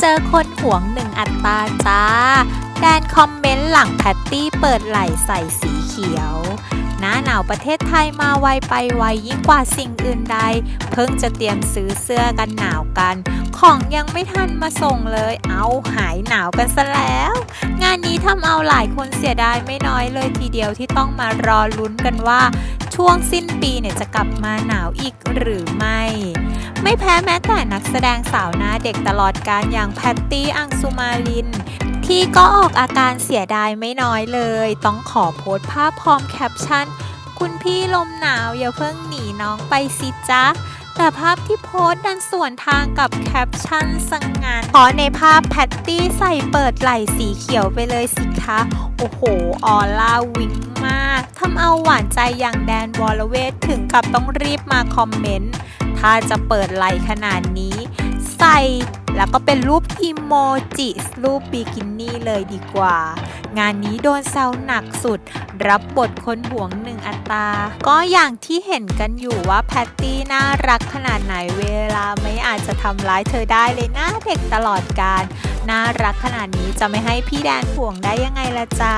เจอคนหวงหนึ่งอัตราจ้าแดนคอมเมนต์หลังแพตตี้เปิดไหล่ใส่สีเขียว หน้าหนาวประเทศไทยมาไวไปไวยิ่งกว่าสิ่งอื่นใด เพิ่งจะเตรียมซื้อเสื้อกันหนาวกัน ของยังไม่ทันมาส่งเลย เอาหายหนาวกันซะแล้ว งานนี้ทำเอาหลายคนเสียดายไม่น้อยเลยทีเดียวที่ต้องมารอลุ้นกันว่า ช่วงสิ้นปีเนี่ยจะกลับมาหนาวอีกหรือไม่ ไม่แพ้แม้แต่นักแสดงสาวหน้าเด็กตลอดการอย่างแพตตี้อังสุมาลิน ที่ก็ออกอาการเสียดายไม่น้อยเลย ต้องขอโพสต์ภาพพร้อมแคปชั่น คุณพี่ลมหนาวอย่าเพิ่งหนีน้องไปสิจ๊ะแต่ภาพที่โพสต์ดันส่วนทางกับแคปชั่นสังงานเพราะในภาพแพตตี้ใส่เปิดไหล่สีเขียวไปเลยสิคะ โอ้โห ออล่าวิงมาก ทำเอาหวานใจอย่างแดนวอลเวทถึงกับต้องรีบมาคอมเมนต์ ถ้าจะเปิดไหล่ขนาดนี้ ใส่แล้วก็เป็นรูปอิโมจิรูปบิกินี่เลยดีกว่า งานนี้โดนแซวหนักสุด รับบทคนห่วงหนึ่งอัตรา ก็อย่างที่เห็นกันอยู่ว่าแพตตี้น่ารักขนาดไหนเวลาไม่อาจจะทำร้ายเธอได้เลยหน้าเด็กตลอดการ น่ารักขนาดนี้จะไม่ให้พี่แดนห่วงได้ยังไงล่ะจ๊ะ